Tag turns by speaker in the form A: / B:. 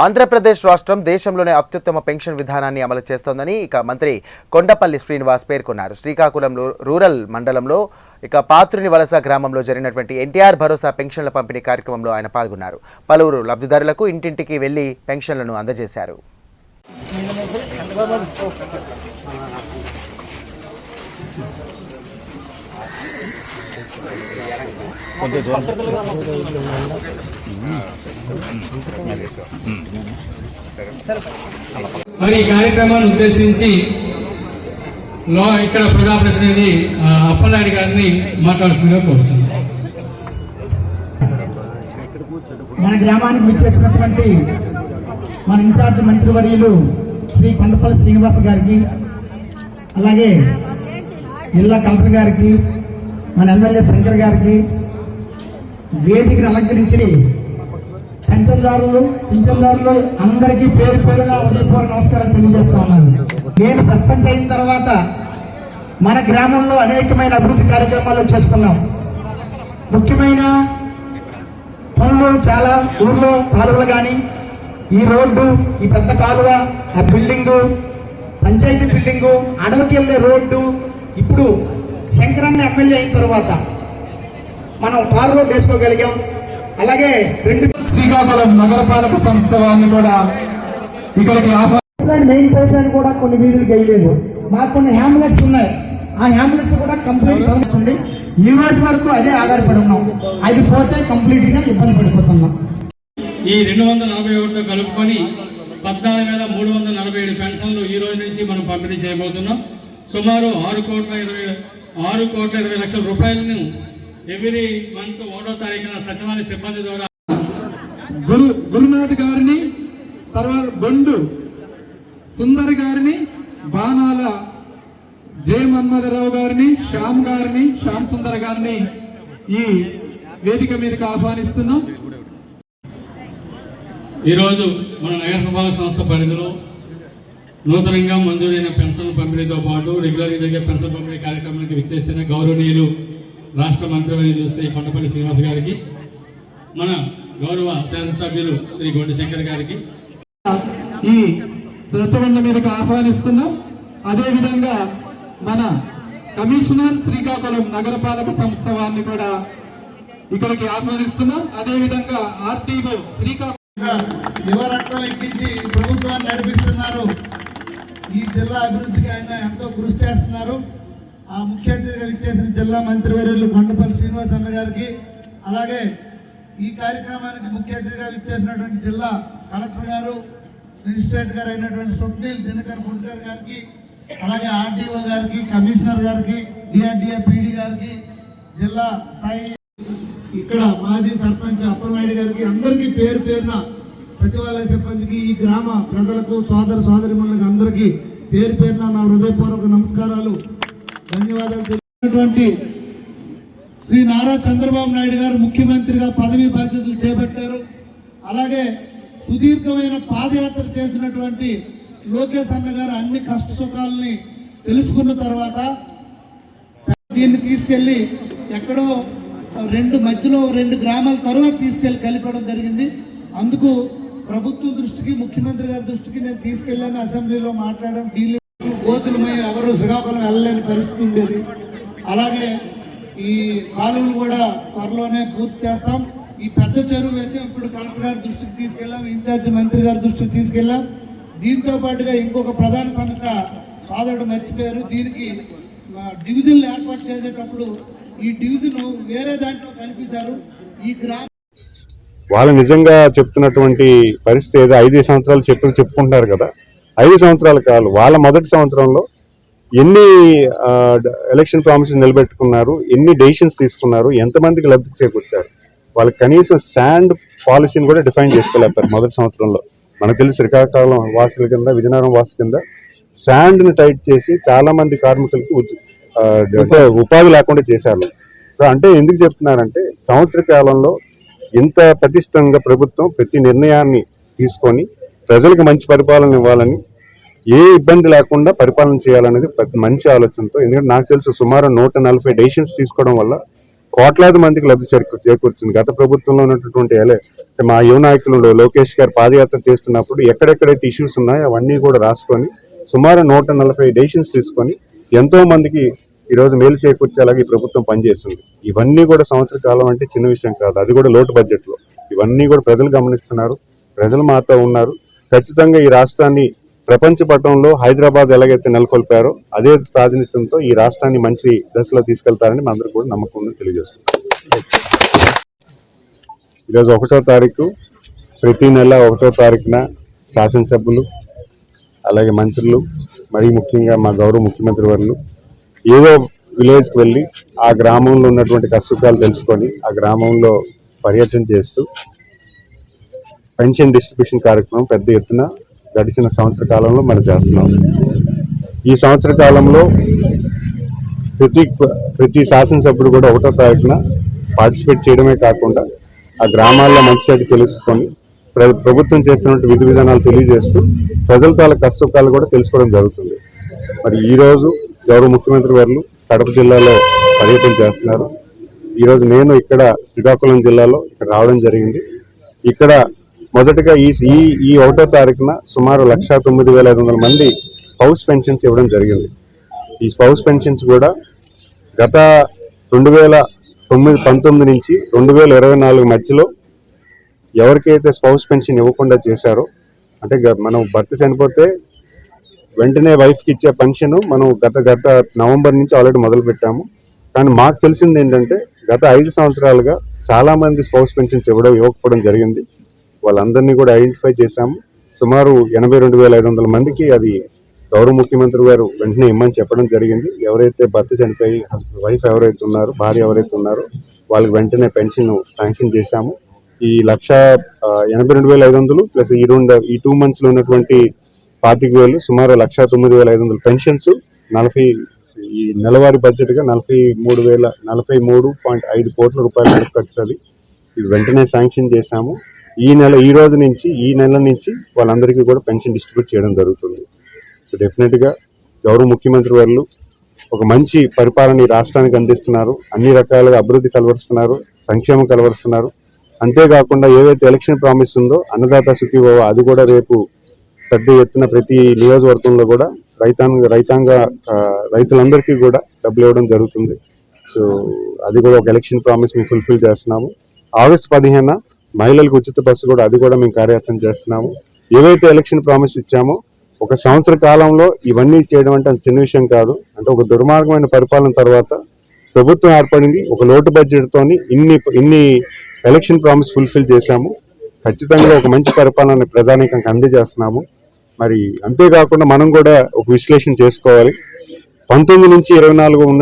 A: ఆంధ్రప్రదేశ్ రాష్ట్రం దేశంలోనే అత్యుత్తమ పెన్షన్ విధానాన్ని అమలు చేస్తోందని ఇక మంత్రి కొండపల్లి శ్రీనివాస్ పేర్కొన్నారు. శ్రీకాకుళం రూరల్ మండలంలో ఇక పాత్రుని వలస గ్రామంలో జరిగినటువంటి ఎన్టీఆర్ భరోసా పెన్షన్ల పంపిణీ కార్యక్రమంలో ఆయన పాల్గొన్నారు. పలువురు లబ్ధిదారులకు ఇంటింటికి వెళ్ళి పెన్షన్లను అందజేశారు.
B: మరి ఈ కార్యక్రమాన్ని ఉద్దేశించి లో ఇక్కడ ప్రజాప్రతినిధి ఆ, అప్పలనాయుడు గారిని మాట్లాడుతుందిగా కోరుతున్నాను
C: మన గ్రామానికి విచ్చేసినటువంటి మన ఇన్ఛార్జ్ మంత్రివర్యులు శ్రీ కొండపల్లి శ్రీనివాస్ గారికి అలాగే జిల్లా కలెక్టర్ గారికి మన ఎమ్మెల్యే శంకర్ గారికి వేదికను అలంకరించి పెన్షన్దారులు పింఛన్దారులు అందరికీ పేరు పేరుగా ఉదయపూర్వ నమస్కారాలు తెలియజేస్తా ఉన్నాను. నేను సర్పంచ్ అయిన తర్వాత మన గ్రామంలో అనేకమైన అభివృద్ధి కార్యక్రమాలు చేసుకున్నాం. ముఖ్యమైన పనులు చాలా ఊర్లో కాలువలు కానీ ఈ రోడ్డు ఈ పెద్ద కాలువ ఆ బిల్డింగు పంచాయతీ బిల్డింగు అడవికి వెళ్ళే రోడ్డు ఇప్పుడు శంకరన్న ఎమ్మెల్యే అయిన తర్వాత మనం తారు రోడ్డు వేసుకోగలిగాం. అలాగే రెండు
B: శ్రీకాకుళం నగరపాలక సంస్థ వారిని కూడా ఇక్కడికి ఆహ్వానం
C: మెయిన్ పైప్ లైన్ కూడా కొన్ని వీధులు వేయలేదు మాకు కొన్ని హ్యాంబులెట్స్ ఉన్నాయి. ఆ హ్యాంబులెట్స్ కూడా కంప్లీట్ కలుస్తుంది ఈ రోజు వరకు అదే ఆధారపడి ఉన్నాం. అది పోతే కంప్లీట్గా ఇబ్బంది పడిపోతున్నాం.
B: ఈ రెండు వందల నలభై ఒకటితో కలుపుకొని పద్నాలుగు వేల మూడు వందల నలభై ఏడు పెన్షన్లు ఈ రోజు నుంచి మనం పంపిణీ చేయబోతున్నాం. సుమారు ఆరు కోట్ల ఇరవై ఆరు కోట్ల ఇరవై లక్షల రూపాయలను ఎవ్రీ మంత్ ఒకటో తారీఖున సచివాలయ సిబ్బంది ద్వారా
D: గురు గురునాథ్ గారిని తర్వాత బొండు సుందర్ గారిని బాణాల జయ మన్మథరావు గారిని శ్యామ్ గారిని శ్యామ్ సుందర్ గారిని ఈ వేదిక మీదకి ఆహ్వానిస్తున్నాం.
B: ఈరోజు మన నగరపాలక సంస్థ పరిధిలో నూతనంగా మంజూరైన పెన్షన్ పంపిణీతో పాటు రెగ్యులర్గా జరిగే పెన్షన్ పంపిణీ కార్యక్రమానికి విచ్చేసిన గౌరవనీయులు రాష్ట్ర మంత్రివర్యులు శ్రీ కొండపల్లి శ్రీనివాస్ గారికి మన గౌరవ శాసనసభ్యులు శ్రీ గొడ్డి శంకర్ గారికి.
D: ఈ స్వచ్ఛబండ మీదకి ఆహ్వానిస్తున్నాం. అదేవిధంగా మన కమిషనర్ శ్రీకాకుళం నగరపాలక సంస్థ వారిని కూడా ఇక్కడికి ఆహ్వానిస్తున్నాం. అదేవిధంగా ఆర్టీఓ శ్రీకాకుళం
E: యువ రక్తం ఎక్కించి ప్రభుత్వాన్ని నడిపిస్తున్నారు. ఈ జిల్లా అభివృద్ధికి ఆయన ఎంతో కృషి చేస్తున్నారు. ఆ ముఖ్య అతిథిగా ఇచ్చేసిన జిల్లా మంత్రివర్యులు కొండపల్లి శ్రీనివాస్ అన్న గారికి అలాగే ఈ కార్యక్రమానికి ముఖ్య అతిథిగా ఇచ్చేసినటువంటి జిల్లా కలెక్టర్ గారు మెజిస్ట్రేట్ గారు అయినటువంటి స్వప్నీల్ దినకర్ పుడ్కర్ గారికి అలాగే ఆర్డీఓ గారికి కమిషనర్ గారికి డిఆర్డిఏ పీడీ గారికి జిల్లా స్థాయి ఇక్కడ మాజీ సర్పంచ్ అప్పలనాయుడు గారికి అందరికీ పేరు పేరున సచివాలయ సిబ్బందికి ఈ గ్రామ ప్రజలకు సోదర సోదరిమణులకు అందరికీ పేరు పేరున నా హృదయపూర్వక నమస్కారాలు. ధన్యవాదాలు తెలియజేసినటువంటి శ్రీ నారా చంద్రబాబు నాయుడు గారు ముఖ్యమంత్రిగా పదవీ బాధ్యతలు చేపట్టారు. అలాగే సుదీర్ఘమైన పాదయాత్ర చేసినటువంటి లోకేష్ అన్న గారు అన్ని కష్ట సుఖాలని తెలుసుకున్న తర్వాత దీన్ని తీసుకెళ్ళి ఎక్కడో రెండు మధ్యలో రెండు గ్రామాల తర్వాత తీసుకెళ్ళి కలిపడం జరిగింది. అందుకు ప్రభుత్వం దృష్టికి ముఖ్యమంత్రి గారి దృష్టికి నేను తీసుకెళ్ళాను అసెంబ్లీలో మాట్లాడడం డీల్ కోతులమై ఎవరు శ్రీకాకుళం వెళ్ళలేని పరిస్థితి ఉండేది. అలాగే ఈ కాలువలు కూడా త్వరలోనే పూర్తి చేస్తాం. ఈ పెద్ద చెరువు వేసి. ఇప్పుడు కలెక్టర్ గారి దృష్టికి తీసుకెళ్ళాం. ఇన్ఛార్జ్ మంత్రి గారి దృష్టికి తీసుకెళ్ళాం. దీంతో పాటుగా ఇంకొక ప్రధాన సమస్య సోదరుడు మర్చిపోయారు. దీనికి డివిజన్లు ఏర్పాటు చేసేటప్పుడు ఈ డివిజన్ వేరే దాంట్లో కల్పించారు ఈ గ్రామ
F: వాళ్ళు నిజంగా చెప్తున్నటువంటి పరిస్థితి ఏదో ఐదు సంవత్సరాలు చెప్పులు చెప్పుకుంటున్నారు కదా. ఐదు సంవత్సరాలు కాదు వాళ్ళ మొదటి సంవత్సరంలో ఎన్ని ఎలక్షన్ ప్రామిసెస్ నిలబెట్టుకున్నారు ఎన్ని డెసిషన్స్ తీసుకున్నారు ఎంతమందికి లబ్ధి చేకూర్చారు వాళ్ళు కనీసం శాండ్ పాలసీని కూడా డిఫైన్ చేసుకోలేకపోయారు మొదటి సంవత్సరంలో. మనకు తెలిసి శ్రీకాకుళం వాసుల కింద విజయనగరం వాసుల కింద శాండ్ని టైట్ చేసి చాలా మంది కార్మికులకి ఉపాధి లేకుండా చేశారు. అంటే ఎందుకు చెప్తున్నారంటే సంవత్సర కాలంలో ఇంత పటిష్టంగా ప్రభుత్వం ప్రతి నిర్ణయాన్ని తీసుకొని ప్రజలకు మంచి పరిపాలన ఇవ్వాలని ఏ ఇబ్బంది లేకుండా పరిపాలన చేయాలనేది పెద్ద మంచి ఆలోచనతో. ఎందుకంటే నాకు తెలుసు సుమారు నూట నలభై డెసిషన్స్ తీసుకోవడం వల్ల కోట్లాది మందికి లబ్ధి చేకూర్చింది. గత ప్రభుత్వంలో ఉన్నటువంటి మా యువ నాయకులు లోకేష్ గారు పాదయాత్ర చేస్తున్నప్పుడు ఎక్కడెక్కడైతే ఇష్యూస్ ఉన్నాయో అవన్నీ కూడా రాసుకొని సుమారు నూట నలభై డెసిషన్స్ తీసుకొని ఎంతో మందికి ఈరోజు మేలు చేకూర్చేలాగా ఈ ప్రభుత్వం పనిచేస్తుంది ఇవన్నీ కూడా సంవత్సర కాలం అంటే చిన్న విషయం కాదు. అది కూడా లోటు బడ్జెట్లో ఇవన్నీ కూడా ప్రజలు గమనిస్తున్నారు. ప్రజలు మాతో ఉన్నారు. ఖచ్చితంగా ఈ రాష్ట్రాన్ని ప్రపంచ పటంలో హైదరాబాద్ ఎలాగైతే నెలకొల్పారో అదే ప్రాతినిధ్యంతో ఈ రాష్ట్రాన్ని మంచి దశలో తీసుకెళ్తారని మా కూడా నమ్మకం ఉందని తెలియజేస్తున్నాం. ఈరోజు ఒకటో తారీఖు ప్రతి నెల ఒకటో తారీఖున శాసనసభ్యులు అలాగే మంత్రులు మరీ ముఖ్యంగా మా గౌరవ ముఖ్యమంత్రి వర్లు ఏదో విలేజ్కి వెళ్ళి ఆ గ్రామంలో ఉన్నటువంటి కష్టసుఖాలు తెలుసుకొని ఆ గ్రామంలో పర్యటన చేస్తూ పెన్షన్ డిస్ట్రిబ్యూషన్ కార్యక్రమం పెద్ద ఎత్తున గడిచిన సంవత్సర కాలంలో మనం చేస్తున్నాం. ఈ సంవత్సర కాలంలో ప్రతి ప్రతి శాసనసభ్యుడు కూడా ఒకటో తారీఖున పార్టిసిపేట్ చేయడమే కాకుండా ఆ గ్రామాల్లో మంచి చెడు తెలుసుకొని ప్రభుత్వం చేస్తున్నటువంటి విధి విధానాలు తెలియజేస్తూ ప్రజల తాల కష్టసుఖాలు కూడా తెలుసుకోవడం జరుగుతుంది. మరి ఈరోజు గౌరవ ముఖ్యమంత్రి వారు కడప జిల్లాలో పర్యటన చేస్తున్నారు. ఈరోజు నేను ఇక్కడ శ్రీకాకుళం జిల్లాలో ఇక్కడ రావడం జరిగింది. ఇక్కడ మొదటగా ఈ ఈ ఈ ఒకటో తారీఖున సుమారు లక్ష తొమ్మిది వేల ఐదు వందల మంది స్పౌస్ పెన్షన్స్ ఇవ్వడం జరిగింది. ఈ స్పౌస్ పెన్షన్స్ కూడా గత రెండు వేల తొమ్మిది పంతొమ్మిది నుంచి రెండు వేల ఇరవై నాలుగు మధ్యలో ఎవరికైతే స్పౌస్ పెన్షన్ ఇవ్వకుండా చేశారో అంటే గ- మనం భర్త చనిపోతే వెంటనే వైఫ్కి ఇచ్చే పెన్షన్ మనం గత గత నవంబర్ నుంచి ఆల్రెడీ మొదలు పెట్టాము. కానీ మాకు తెలిసింది ఏంటంటే గత ఐదు సంవత్సరాలుగా చాలామంది స్పౌస్ పెన్షన్స్ ఇవ్వడం ఇవ్వకపోవడం జరిగింది. వాళ్ళందరినీ కూడా ఐడెంటిఫై చేశాము. సుమారు ఎనభై రెండు వేల ఐదు వందల మందికి అది గౌరవ ముఖ్యమంత్రి గారు వెంటనే ఇమ్మని చెప్పడం జరిగింది. ఎవరైతే భర్త చనిపోయి వైఫ్ ఎవరైతే ఉన్నారో భార్య ఎవరైతే ఉన్నారో వాళ్ళకి వెంటనే పెన్షన్ శాంక్షన్ చేశాము. ఈ లక్ష ఎనభై రెండు వేల ఐదు వందలు ప్లస్ ఈ రెండు ఈ టూ మంత్స్లో ఉన్నటువంటి పాతిక వేలు సుమారు లక్ష తొమ్మిది వేల ఐదు వందల పెన్షన్స్ నలభై ఈ నెలవారీ బడ్జెట్గా నలభై మూడు వేల నలభై మూడు పాయింట్ ఐదు కోట్ల రూపాయలు ఖర్చు అది. ఇది వెంటనే శాంక్షన్ చేశాము. ఈ నెల ఈ రోజు నుంచి ఈ నెల నుంచి వాళ్ళందరికీ కూడా పెన్షన్ డిస్ట్రిబ్యూట్ చేయడం జరుగుతుంది. సో డెఫినెట్గా గౌరవ ముఖ్యమంత్రి వాళ్ళు ఒక మంచి పరిపాలన ఈ రాష్ట్రానికి అందిస్తున్నారు. అన్ని రకాలుగా అభివృద్ధి కలవరుస్తున్నారు సంక్షేమం కలవరుస్తున్నారు. అంతేకాకుండా ఏదైతే ఎలక్షన్ ప్రామిస్ ఉందో అన్నదాత సుఖీభవ అది కూడా రేపు పెద్ద ఎత్తున ప్రతి నియోజకవర్గంలో కూడా రైతాంగ రైతాంగ రైతులందరికీ కూడా డబ్బులు ఇవ్వడం జరుగుతుంది. సో అది కూడా ఒక ఎలక్షన్ ప్రామిస్ మేము ఫుల్ఫిల్ చేస్తున్నాము. ఆగస్టు పదిహేన మహిళలకు ఉచిత బస్సు కూడా అది కూడా మేము కార్యాచరణ చేస్తున్నాము. ఏవైతే ఎలక్షన్ ప్రామిస్ ఇచ్చామో ఒక సంవత్సర కాలంలో ఇవన్నీ చేయడం అంటే చిన్న విషయం కాదు. అంటే ఒక దుర్మార్గమైన పరిపాలన తర్వాత ప్రభుత్వం ఏర్పడింది ఒక లోటు బడ్జెట్ తోని ఇన్ని ఇన్ని ఎలక్షన్ ప్రామిస్ ఫుల్ఫిల్ చేశాము. ఖచ్చితంగా ఒక మంచి పరిపాలన ప్రజానీకానికి అందజేస్తున్నాము. మరి అంతేకాకుండా మనం కూడా ఒక విశ్లేషణ చేసుకోవాలి. పంతొమ్మిది నుంచి ఇరవై నాలుగు ఉన్న